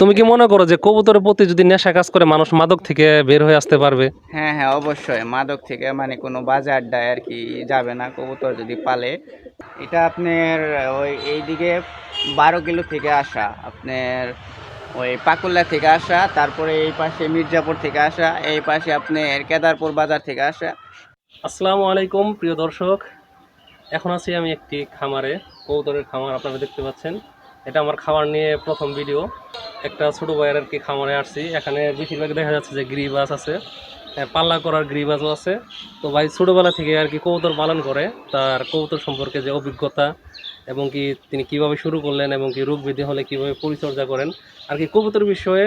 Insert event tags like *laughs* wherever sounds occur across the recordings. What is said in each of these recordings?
তুমি কি মনে করো যে কবুতরের প্রতি যদি নেশা কাজ করে মানুষ মাদক থেকে বের হয়ে আসতে পারবে? হ্যাঁ হ্যাঁ অবশ্যই। মাদক থেকে মানে কোনো বাজার আড্ডায় আর কি যাবে না কবুতর যদি পালে। এটা আপনার ওই এইদিকে বারো কিলো থেকে আসা আপনার ওই পাকুল্লা থেকে আসা তারপরে এই পাশে মির্জাপুর থেকে আসা এই পাশে আপনার কেদারপুর বাজার থেকে আসা। আসসালামু আলাইকুম প্রিয় দর্শক। এখন আছি আমি একটি খামারে কবুতরের খামার আপনারা দেখতে পাচ্ছেন। এটা আমার খামার নিয়ে প্রথম ভিডিও একটা ছোটো ভাইয়ের আর কি খামারে আসছি। এখানে বেশিরভাগ দেখা যাচ্ছে যে গ্রিবাস আছে পাল্লা করার গ্রিবাসও আছে। তো ভাই ছোটোবেলা থেকে আর কি কবুতর পালন করে, তার কবুতর সম্পর্কে যে অভিজ্ঞতা এবং কি তিনি কীভাবে শুরু করলেন এবং কি রোগ ব্যাধি হলে কীভাবে পরিচর্যা করেন, আর কি কবুতর বিষয়ে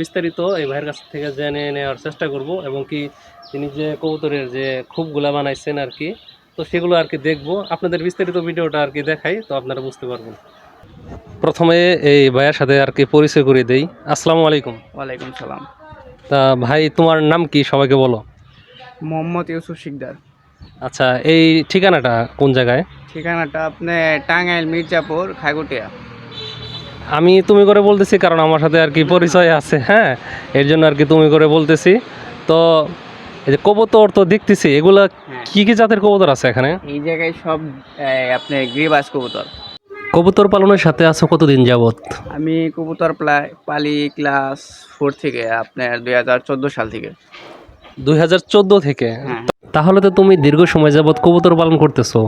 বিস্তারিত এই ভাইয়ের কাছ থেকে জেনে নেওয়ার চেষ্টা করব এবং কি তিনি যে কবুতরের যে খুবগুলা বানাইছেন আর কি, তো সেগুলো আর কি দেখব। আপনাদের বিস্তারিত ভিডিওটা আর কি দেখাই, তো আপনারা বুঝতে পারবেন। প্রথমে এই ভাইয়ের সাথে আর কি পরিচয় করে দেই। আসসালামু আলাইকুম। ওয়ালাইকুম সালাম। তা ভাই তোমার নাম কি? সবাইকে বলো। মোহাম্মদ ইউসুফ শিকদার। আচ্ছা এই ঠিকানাটা কোন জায়গায়? ঠিকানাটা আপনি টাঙ্গাইল মির্জাপুর খাগুটিয়া আমি তুমি করে বলতেছি কারণ আমার সাথে আর কি পরিচয় আছে হ্যাঁ? এর জন্য আর কি তুমি করে বলতেছি। তো এই যে কবুতর তো দেখতেছি এগুলা হ্যাঁ। কি কি জাতের কবুতর আছে এখানে? এই জায়গায় সব আপনি গ্রিবাস কবুতর। কবুতর পালনের সাথে আছো কতদিন যাবত আমি কবুতর পালি ক্লাস ফোর থেকে আপনার দুই হাজার চোদ্দ সাল থেকে। দুই হাজার চোদ্দ থেকে? হ্যাঁ। তাহলে তো তুমি দীর্ঘ সময় যাবত কবুতর পালন করতেছো।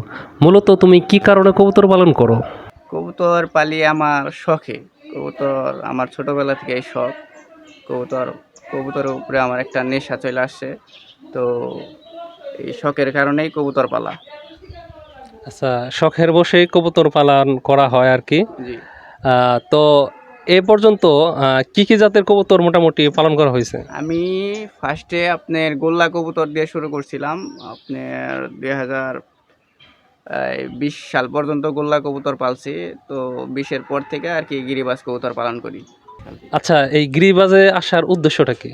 মূলত তুমি কি কারণে কবুতর পালন করো? কবুতর পালি আমার শখে। কবুতর আমার ছোটবেলা থেকেই শখ। কবুতর কবুতরের উপরে আমার একটা নেশা চলে আসছে। তো এই শখের কারণেই কবুতর পালা। আচ্ছা শখের বসেই কবুতর পালন করা হয় আর কি। তো এ পর্যন্ত কি কি জাতের কবুতর মোটামুটি পালন করা হয়েছে? আমি ফার্স্টে আপনার গোল্লা কবুতর দিয়ে শুরু করছিলাম। আপনার দুই হাজার বিশ সাল পর্যন্ত গোল্লা কবুতর পালছি। তো বিশের পর থেকে আর কি গিরিবাস কবুতর পালন করি। আচ্ছা এই গিরিবাজে আসার উদ্দেশ্যটা কি?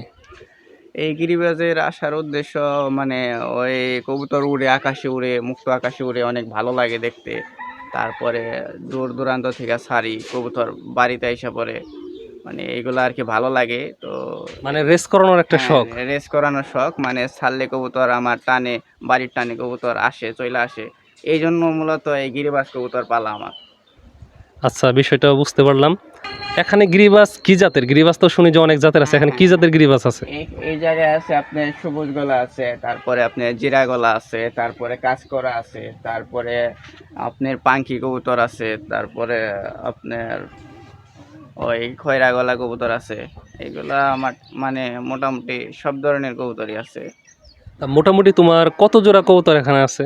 এই গিরিবাজের আসার উদ্দেশ্য মানে ওই কবুতর উড়ে আকাশে উড়ে মুক্ত আকাশে উড়ে অনেক ভালো লাগে দেখতে। তারপরে দূর দূরান্ত থেকে ছাড়ি কবুতর বাড়িতে এসে পড়ে। মানে এগুলো আর কি ভালো লাগে তো মানে রেস করানোর একটা শখ। রেস করানোর শখ মানে ছাড়লে কবুতর আমার টানে বাড়ির টানে কবুতর আসে চলে আসে। এই জন্য মূলত এই গিরিবাজ কবুতর পালা আমার। আচ্ছা বিষয়টা বুঝতে পারলাম। এখানে গিরিবাজ কি জাতের? গ্রিবাস তো শুনি যে অনেক জাতের আছে। এখানে কি জাতের গ্রিবাস আছে? এই জায়গায় আছে আপনার সবুজ গলা আছে তারপরে আপনার জিরা গলা আছে তারপরে কাঁচকরা আছে তারপরে আপনার পাঙ্কি কবুতর আছে তারপরে আপনার ওই খয়রা গলা কবুতর আছে। এইগুলা আমার মানে মোটামুটি সব ধরনের কবুতরই আছে। তা মোটামুটি তোমার কত জোড়া কবুতর এখানে আছে?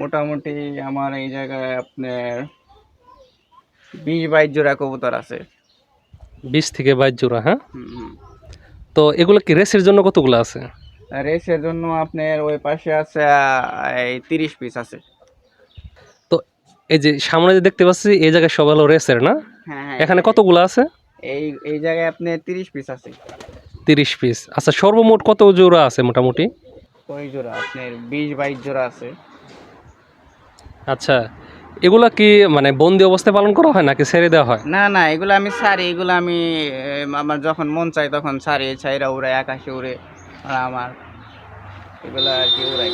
মোটামুটি আমার এই জায়গায় আপনার বিশ বাইশ জোড়া কবুতর আছে। বিশ থেকে বাইশ জোড়া হ্যাঁ। তো এগুলো কি রেসের জন্য কতগুলো আছে? রেসের জন্য আপনার ওই পাশে আছে এই তিরিশ পিস আছে। তো এই যে সামনে যে দেখতে পাচ্ছি এই জায়গায় সব হলো রেসের না? হ্যাঁ হ্যাঁ এখানে কতগুলো আছে? এই এই জায়গায় আপনি তিরিশ পিস আছে। তিরিশ পিস। আচ্ছা সর্বমোট কত জোড়া আছে মোটামুটি? কই জোড়া আপনার বিশ বাইশ জোড়া আছে। আচ্ছা এগুলা কি মানে বন্দি অবস্থায় পালন করা হয় নাকি ছেড়ে দেওয়া হয়? না না এগুলো আমি ছাড়ি এগুলো আমি আমার যখন মন চাই তখন ছাড়ি ছাইরা উড়াই আকাশে উড়ে আমার এগুলো আর কি উড়াই।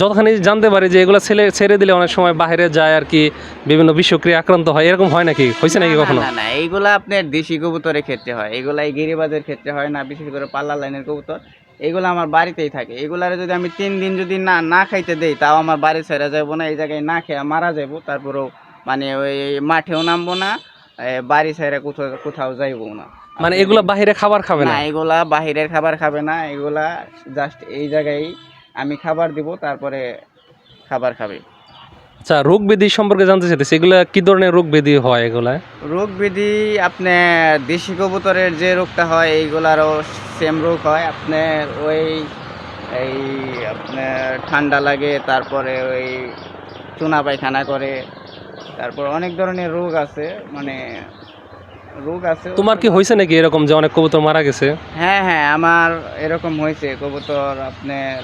যতখানি জানতে পারি যে এগুলো ছেলে ছেড়ে দিলে অনেক সময় বাইরে যায় আর কি বিভিন্ন বিষক্রিয়া আক্রান্ত হয় এরকম হয় নাকি? হয়েছে নাকি কখনো? না না এইগুলো আপনার দেশি কবুতরের ক্ষেত্রে হয় এগুলা এই গিরিবাজের ক্ষেত্রে হয় না বিশেষ করে পাল্লা লাইনের কবুতর। এগুলো আমার বাড়িতেই থাকে। এগুলারে যদি আমি তিন দিন যদি না না খাইতে দেই তাও আমার বাড়ি ছেড়ে যাব না এই জায়গায় না খেয়ে মারা যাব তারপরেও মানে ওই মাঠেও নামবো না বাড়ি ছেড়ে কোথাও কোথাও যাইবো না। মানে এগুলা বাহিরে খাবার খাবে না? এগুলা বাহিরের খাবার খাবে না এগুলা জাস্ট এই জায়গায় আমি খাবার দিব তারপরে খাবার খাবে। আচ্ছা রোগ ব্যাধি সম্পর্কে জানতে চাইতেছি এগুলা কি ধরনের রোগ ব্যাধি হয় এগুলা? রোগ ব্যাধি আপনি দেশি কবুতরের যে রোগটা হয় এইগুলারও সেম রোগ হয়। আপনার ওই এই আপনার ঠান্ডা লাগে তারপরে ওই চুনা পায়খানা করে তারপর অনেক ধরনের রোগ আছে মানে রোগ আছে তোমার কি হয়েছে নাকি এরকম যে অনেক কবুতর মারা গেছে? হ্যাঁ হ্যাঁ আমার এরকম হয়েছে কবুতর আপনার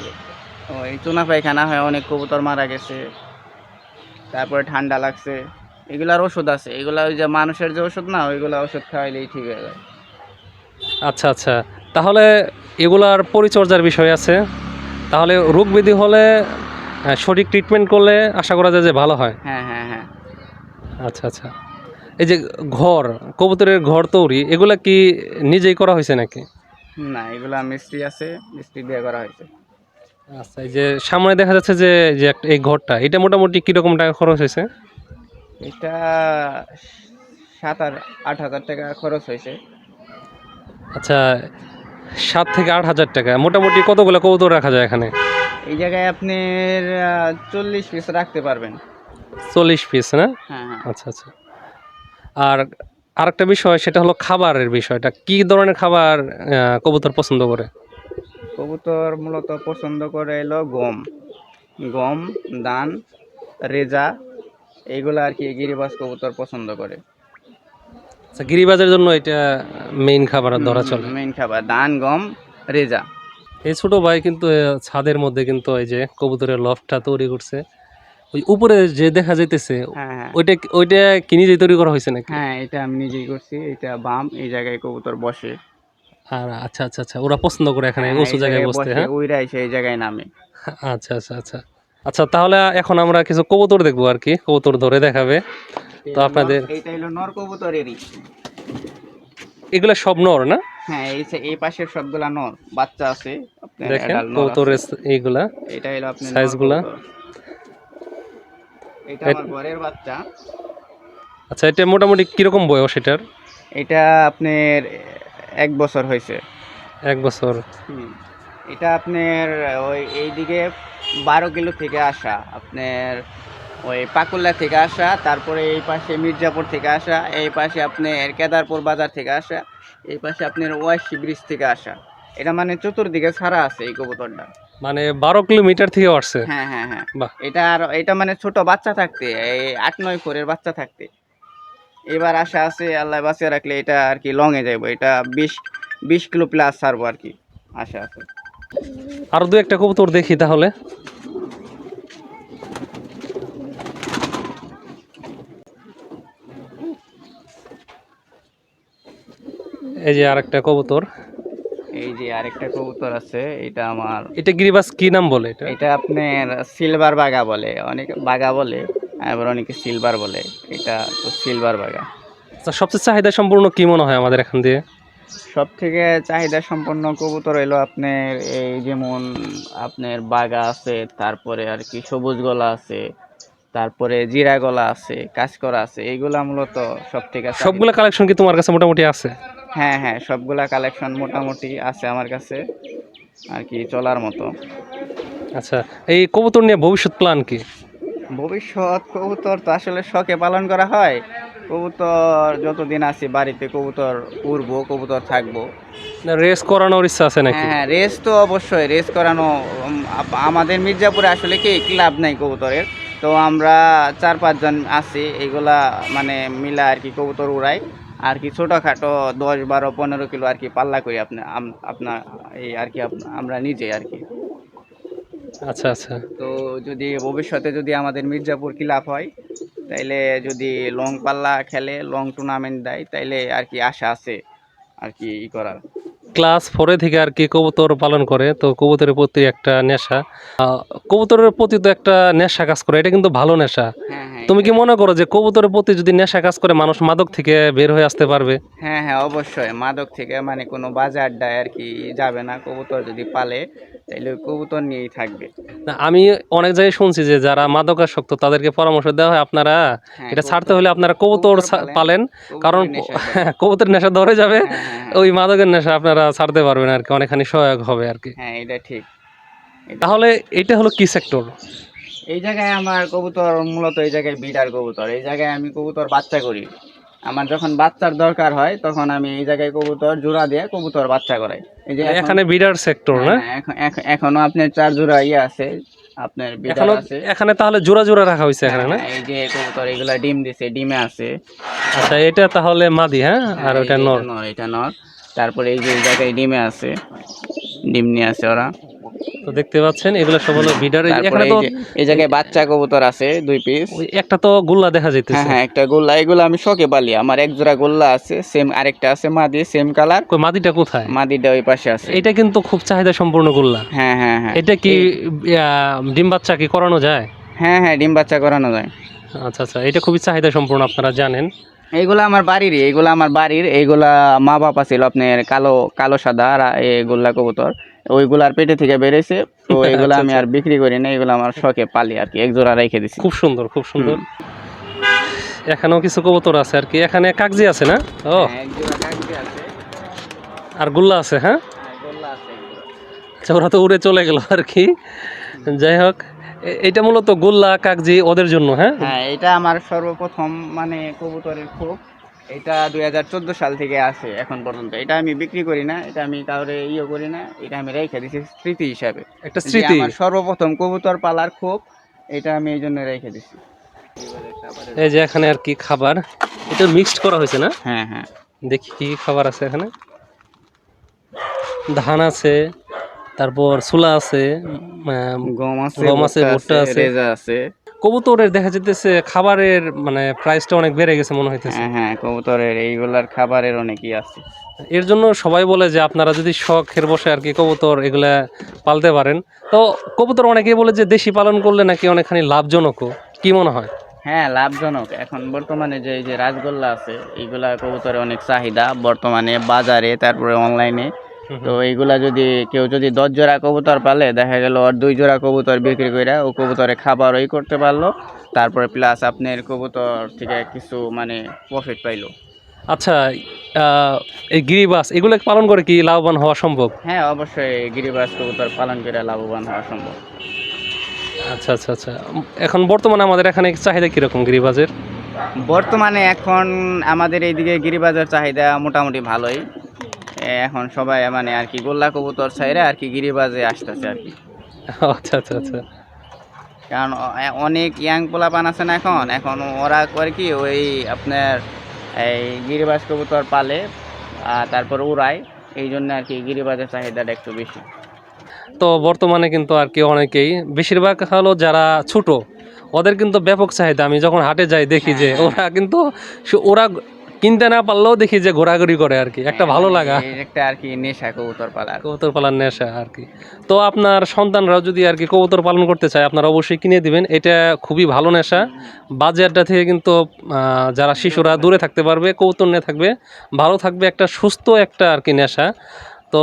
ওই চুনা পায়খানা হয় অনেক কবুতর মারা গেছে তারপরে ঠান্ডা লাগছে এগুলার ওষুধ আছে এগুলা ওই যে মানুষের যে ওষুধ না ওইগুলা ওষুধ খাওয়াইলেই ঠিক হয়ে যায়। আচ্ছা আচ্ছা। তাহলে এগুলার পরিচর্যার বিষয় আছে। তাহলে রোগ ব্যাধি হলে সঠিক ট্রিটমেন্ট করলে আশা করা যায় যে ভালো হয়। হ্যাঁ হ্যাঁ হ্যাঁ। আচ্ছা আচ্ছা। এই যে ঘর কবুতরের ঘর তৈরি এগুলা কি নিজেই করা হয়েছে নাকি? না এগুলা মিস্ত্রি আছে মিস্ত্রি দিয়ে করা হয়েছে। আচ্ছা এই যে সামনে দেখা যাচ্ছে যে যে এই ঘরটা এটা মোটামুটি কীরকম টাকা খরচ হয়েছে? এটা সাত আর আট হাজার টাকা খরচ হয়েছে। আচ্ছা সাত থেকে আট হাজার টাকা। মোটামুটি কতগুলো কবুতর রাখা যায় এখানে? এই জায়গায় আপনি চল্লিশ পিস রাখতে পারবেন। চল্লিশ পিস না? হ্যাঁ হ্যাঁ। আচ্ছা আচ্ছা। আর আরেকটা বিষয় সেটা হলো খাবারের বিষয়টা। কি ধরনের খাবার কবুতর পছন্দ করে? কবুতর মূলত পছন্দ করে এলো গম। গম দান রেজা এইগুলো আর কি গিরিবাস কবুতর পছন্দ করে। আচ্ছা গিরিবাজের জন্য এটা মেইন খাবার ধরা চলে। মেইন খাবার ধান গম রেজা। এই ছোট ভাই কিন্তু ছাদের মধ্যে কিন্তু এই যে কবুতরের লফটা তৈরি করছে। ওই উপরে যে দেখা যাইতেছে হ্যাঁ হ্যাঁ। ওইটা ওইটা কি নিজেই তৈরি করা হয়েছে নাকি? হ্যাঁ এটা আমি নিজেই করছি এটা বাম এই জায়গায় কবুতর বসে। আর আচ্ছা আচ্ছা আচ্ছা ওরা পছন্দ করে এখানে হ্যাঁ, উঁচু জায়গায় বসতে হ্যাঁ? উইরা এসে এই জায়গায় নামে। আচ্ছা আচ্ছা আচ্ছা। আচ্ছা তাহলে এখন আমরা কিছু কবুতর দেখব আর কি কবুতর ধরে দেখাবে। তো আপনাদের- এইটা হলো নর কবুতরেরই। এগুলা সব নর না? হ্যাঁ এই যে- এই পাশের সবগুলা নর। বাচ্চা আছে দেখেন কবুতরের এইগুলা এটা হলো আপনার size নরগুলা? কবুতর। এটা আমার ঘরের বাচ্চা। আচ্ছা এটা মোটামুটি কীরকম বয়স এটার? এটা আপনার এক বছর হয়েছে। এক বছর। এটা আপনার ওই এইদিকে বারো কিলো থেকে আসা। আপনার ওই পাকুল্লা থেকে আসা তারপরে এই পাশে মির্জাপুর থেকে আসা এই পাশে আপনার কেদারপুর বাজার থেকে আসা এই পাশে আপনার ওয়াইসি ব্রিজ থেকে আসা। এটা মানে চতুর্দিকে ছাড়া আছে এই কবুতরটা। মানে বারো কিলোমিটার থেকে আসছে? হ্যাঁ হ্যাঁ হ্যাঁ। এটা আর এটা মানে ছোট বাচ্চা থাকতে এই আট নয় ফোরের বাচ্চা থাকতে। এবার আশা আছে আল্লাহ বাঁচিয়ে রাখলে এটা আর কি লংয়ে যাইবো। এটা বিশ বিশ কিলো প্লাস ছাড়বো আর কি আশা আছে। আরও দু একটা কবুতর দেখি তাহলে। এই যে আরেকটা কবুতর। এই যে আরেকটা কবুতর আছে এটা আমার এটা গিরিবাস কি নাম বলে এটা? এটা আপনার সিলভার বাগা বলে অনেক বাগা বলে আবার অনেকে সিলভার বলে এটা তো সিলভার বাগা। আচ্ছা সবচেয়ে চাহিদা সম্পূর্ণ কি মনে হয় আমাদের এখান দিয়ে? সব থেকে চাহিদা সম্পন্ন কবুতর এলো আপনার এই যেমন আপনার বাগা আছে তারপরে আর কি সবুজ গলা আছে তারপরে জিরা গলা আছে কাঁচকরা আছে এইগুলা মূলত সব থেকে সবগুলো কালেকশন কি তোমার কাছে মোটামুটি আছে? হ্যাঁ হ্যাঁ সবগুলা কালেকশন মোটামুটি আছে আমার কাছে আর কি চলার মতো। আচ্ছা এই কবুতর নিয়ে ভবিষ্যৎ প্ল্যান কি? ভবিষ্যৎ কবুতর তো আসলে শখে পালন করা হয়। কবুতর যতদিন আছি বাড়িতে কবুতর উড়বো কবুতর থাকব। রেস করানোর ইচ্ছা আছে নাকি? হ্যাঁ রেস তো অবশ্যই রেস করানো আমাদের মির্জাপুরে আসলে কি ক্লাব নাই কবুতরের। তো আমরা চার পাঁচজন আছি এগুলা মানে মিলা আর কি কবুতর উড়াই। আর কি ছোটোখাটো দশ বারো পনেরো কিলো আর কি পাল্লা করি আপনি আপনার এই আর কি আমরা নিজে আর কি। আচ্ছা আচ্ছা। তো যদি ভবিষ্যতে যদি আমাদের মির্জাপুর ক্লাব হয় তাইলে যদি লং পাল্লা খেলে লং টুর্নামেন্ট দেয় তাইলে আর কি আশা আছে আর কি ই করার। ক্লাস ফোরে থেকে আর কি কবুতর পালন করে তো কবুতরের প্রতি একটা নেশা। কবুতরের প্রতি তো একটা নেশা কাজ করে এটা কিন্তু ভালো নেশা। হ্যাঁ হ্যাঁ তুমি কি মনে করো যে কবুতরের প্রতি যদি নেশা কাজ করে মানুষ মাদক থেকে বের হয়ে আসতে পারবে? হ্যাঁ হ্যাঁ অবশ্যই। মাদক থেকে মানে কোনো বাজার ডায় আর কি যাবে না কবুতর যদি পালে। তাইলে কবুতর নিয়েই থাকবে। না, আমি অনেক জায়গায় শুনছি যে যারা মাদকাসক্ত তাদেরকে পরামর্শ দেওয়া হয় আপনারা হ্যাঁ, এটা ছাড়তে হলে আপনারা কবুতর কবুতর পালেন, কারণ নেশা *laughs* হয়। কবুতরের নেশা ধরে যাবে হ্যাঁ। ওই মাদকের নেশা আপনারা ছাড়তে পারবেন আর কি অনেকখানি সহায়ক হবে আর কি। হ্যাঁ এটা ঠিক। তাহলে এটা হলো কি সেক্টর এই জায়গায় আমার কবুতর মূলত এই জায়গায় বিডার কবুতর এই জায়গায় আমি কবুতর বাচ্চা করি। আমার যখন বাচ্চার দরকার হয় তখন আমি এই জায়গায় কবুতর জোড়া দিয়ে কবুতর বাচ্চা করাই। এই যে এখানে বিডার সেক্টর না? হ্যাঁ, এখন- আপনার চার জোড়া ইয়ে আছে আপনার বিডার আছে। এখানে তাহলে জোড়া জোড়া রাখা হয়েছে এখানে না? হ্যাঁ, এই যে কবুতর এগুলা ডিম দিছে ডিমে আছে। আচ্ছা এটা তাহলে মাদি হ্যাঁ? আর হ্যাঁ, ওটা নর। এটা নর এটা নর। তারপরে এই যে এই জায়গায় ডিমে আছে ডিম নিয়ে আছে ওরা। তো দেখতে পাচ্ছেন এগুলো সব হলো বিডার। এখানে তো এই জায়গায় বাচ্চা কবুতর আছে দুই পিস একটা তো গুল্লা দেখা হ্যাঁ যাইতেছে। হ্যাঁ একটা গোল্লা। এগুলো আমি শখে পালি। আমার এক জোড়া গোল্লা আছে সেম আরেকটা আছে মাদি সেম কালার কই মাদিটা কোথায়? মাদিটা ওই পাশে আছে। এটা কিন্তু খুব চাহিদা সম্পূর্ণ গুল্লা। হ্যাঁ হ্যাঁ হ্যাঁ। এটা কি ডিম বাচ্চা কি করানো যায়? হ্যাঁ হ্যাঁ ডিম বাচ্চা করানো যায়। আচ্ছা আচ্ছা এটা খুবই চাহিদা সম্পূর্ণ আপনারা জানেন। এইগুলা আমার বাড়িরই এইগুলা আমার বাড়ির এইগুলা মা বাবা ছিল আপনার কালো কালো সাদা আর এইগুলা কবুতর। ওইগুলার পেটে থেকে বেড়েছে তো *laughs* এইগুলা আমি আর বিক্রি করি না এগুলো আমার শখে পালি আর কি এক জোড়া রেখে দিছি। খুব সুন্দর খুব সুন্দর। এখানেও কিছু কবুতর আছে আর কি এখানে কাগজি আছে না? ও। হ্যাঁ, আর গুল্লা আছে হ্যাঁ? হ্যাঁ, আচ্ছা ওরা তো উড়ে চলে গেল আর কি। যাই হোক এটা মূলত গুল্লা কাগজি ওদের জন্য হ্যাঁ? হ্যাঁ এটা আমার সর্বপ্রথম মানে কবুতরের খোপ। এটা দুই হাজার চোদ্দ সাল থেকে আছে এখন পর্যন্ত। এটা আমি বিক্রি করি না এটা আমি কাউরে ইয়ে করি না এটা আমি রেখে দিছি স্মৃতি হিসাবে। একটা স্মৃতি। আমার সর্বপ্রথম কবুতর পালার খোপ এটা আমি এই জন্য রেখে দিছি। এই যে এখানে আর কি খাবার এটা মিক্সড করা হয়েছে না? হ্যাঁ হ্যাঁ। দেখি কি কি খাবার আছে এখানে। ধান আছে তারপর ছোলা আছে গম আছে গম আছে, ভুট্টা আছে। রেজা আছে। কবুতরের দেখা যেতেছে খাবারের মানে প্রাইসটা অনেক বেড়ে গেছে মনে হইতেছে। হ্যাঁ হ্যাঁ কবুতরের এইগুলার খাবারের অনেকই আছে। এর জন্য সবাই বলে যে আপনারা যদি শখের বসে আর কি কবুতর এগুলা পালতে পারেন তো কবুতর অনেকেই বলে যে দেশি পালন করলে নাকি অনেকখানি লাভজনকও কি মনে হয়? হ্যাঁ লাভজনক। এখন বর্তমানে যে এই যে রাজগোল্লা আছে এইগুলা কবুতরের অনেক চাহিদা। বর্তমানে বাজারে তারপরে অনলাইনে তো এইগুলা যদি কেউ যদি দশ জোড়া কবুতর পালে দেখা গেল ওর দুই জোড়া কবুতর বিক্রি করে ও কবুতরে খাবার ওই করতে পারল। তারপরে প্লাস আপনার কবুতর থেকে কিছু মানে প্রফিট পাইলো। আচ্ছা এই গিরিবাস এগুলো পালন করে কি লাভবান হওয়া সম্ভব? হ্যাঁ অবশ্যই গিরিবাস কবুতর পালন করে লাভবান হওয়া সম্ভব। আচ্ছা আচ্ছা আচ্ছা। এখন বর্তমানে আমাদের এখানে চাহিদা কীরকম গিরিবাজের? বর্তমানে এখন আমাদের এইদিকে গিরিবাজার চাহিদা মোটামুটি ভালোই। এখন সবাই মানে আর কি গোল্লা কবুতর চাইরে আর কি গিরিবাজে আসতেছে আর কি। *laughs* আচ্ছা আচ্ছা আচ্ছা। কারণ অনেক ইয়াং পোলাপান আছে না এখন। এখন ওরা করে কি ওই আপনার এই গিরিবাজ কবুতর পালে আর তারপর উড়ায়। এই জন্য আর কি গিরিবাজের চাহিদাটা একটু বেশি। তো বর্তমানে কিন্তু আর কি অনেকেই বেশিরভাগ হলো যারা ছোট ওদের কিন্তু ব্যাপক চাহিদা। আমি যখন হাটে যাই দেখি যে ওরা কিন্তু ওরা কিনতে না পারলেও দেখি যে ঘোরাঘুরি করে আর কি। একটা ভালো লাগা। একটা আর কি নেশা কবুতর পালার কবুতর পালার নেশা আর কি। তো আপনার সন্তানরাও যদি আর কি কবুতর পালন করতে চায় আপনারা অবশ্যই কিনে দিবেন। এটা খুবই ভালো নেশা। বাজারটা থেকে কিন্তু যারা শিশুরা দূরে থাকতে পারবে কবুতর নিয়ে থাকবে ভালো থাকবে একটা সুস্থ একটা আর কি নেশা। তো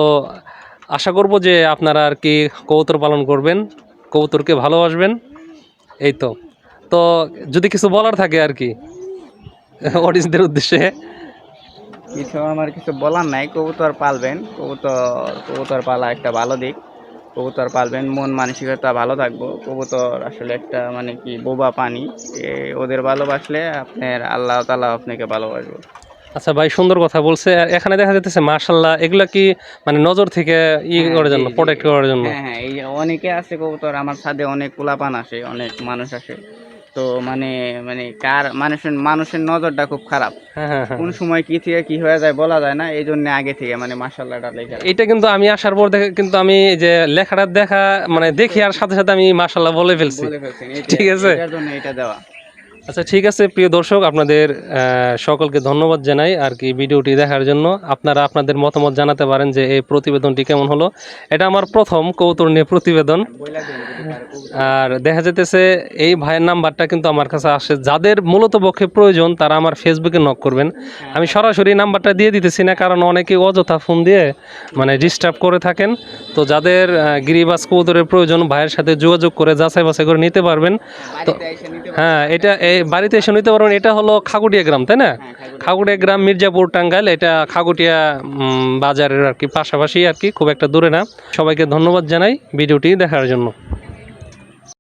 আশা করব যে আপনারা আর কি কবুতর পালন করবেন কবুতরকে ভালোবাসবেন। এই তো। তো যদি কিছু বলার থাকে আর কি *laughs* অডিয়েন্সদের উদ্দেশ্যে। কিছু আমার কিছু বলার নাই কবুতর পালবেন কবুতর কবুতর পালা একটা ভালো দিক। কবুতর পালবেন মন মানসিকতা ভালো থাকব। কবুতর আসলে একটা মানে কি বোবা পানি ওদের ভালোবাসলে আপনার আল্লাহ তালা আপনাকে ভালোবাসবে। আচ্ছা ভাই সুন্দর কথা বলছে। এখানে দেখা যাচ্ছে মার্শাল্লাহ এগুলা কি মানে নজর থেকে ই হ্যাঁ, করার জন্য। প্রোটেক্ট করার জন্য? হ্যাঁ হ্যাঁ এই অনেকে আছে কবুতর আমার সাথে অনেক পোলাপান আসে অনেক মানুষ আসে। তো মানে মানে কার মানুষের মানুষের নজরটা খুব খারাপ। হ্যাঁ হ্যাঁ হ্যাঁ। কোন সময় কি থেকে কি হয়ে যায় বলা যায় না এই জন্য আগে থেকে মানে মাসাল্লাহটা লেখা। এটা কিন্তু আমি আসার পর দেখে কিন্তু আমি যে লেখাটা দেখা মানে দেখি আর সাথে সাথে আমি মার্শাল্লাহ বলে ফেলছি। ঠিক আছে। এটার জন্য এটা দেওয়া। আচ্ছা ঠিক আছে, প্রিয় দর্শক, আপনাদের সকলকে ধন্যবাদ জানাই। আর কি, ভিডিওটি দেখার জন্য আপনারা আপনাদের মতামত জানাতে পারেন যে এই প্রতিবেদনটি কেমন হলো। এটা আমার প্রথম কৌতুর নিয়ে প্রতিবেদন। আর দেখা যেতেছে এই ভাইয়ের নাম্বারটা কিন্তু আমার কাছে আসে। যাদের মূলত পক্ষে প্রয়োজন, তারা আমার ফেসবুকে নক করবেন। আমি সরাসরি নাম্বারটা দিয়ে দিতেছি না, কারণ অনেকে অযথা ফোন দিয়ে মানে ডিস্টার্ব করে থাকেন। তো যাদের গিরিবাস কবুতরের প্রয়োজন, ভাইয়ের সাথে যোগাযোগ করে যাচাই বাছাই করে নিতে পারবেন। পারে। হ্যাঁ এটা বাড়িতে এসে নিতে পারবেন এটা হলো খাগুটিয়া গ্রাম তাই না? হ্যাঁ, খাগুটিয়া গ্রাম। মির্জাপুর টাঙ্গাইল এটা খাগুটিয়া উম, বাজারের আর কি পাশাপাশি আর কি খুব একটা দূরে না। সবাইকে ধন্যবাদ জানাই ভিডিওটি দেখার জন্য।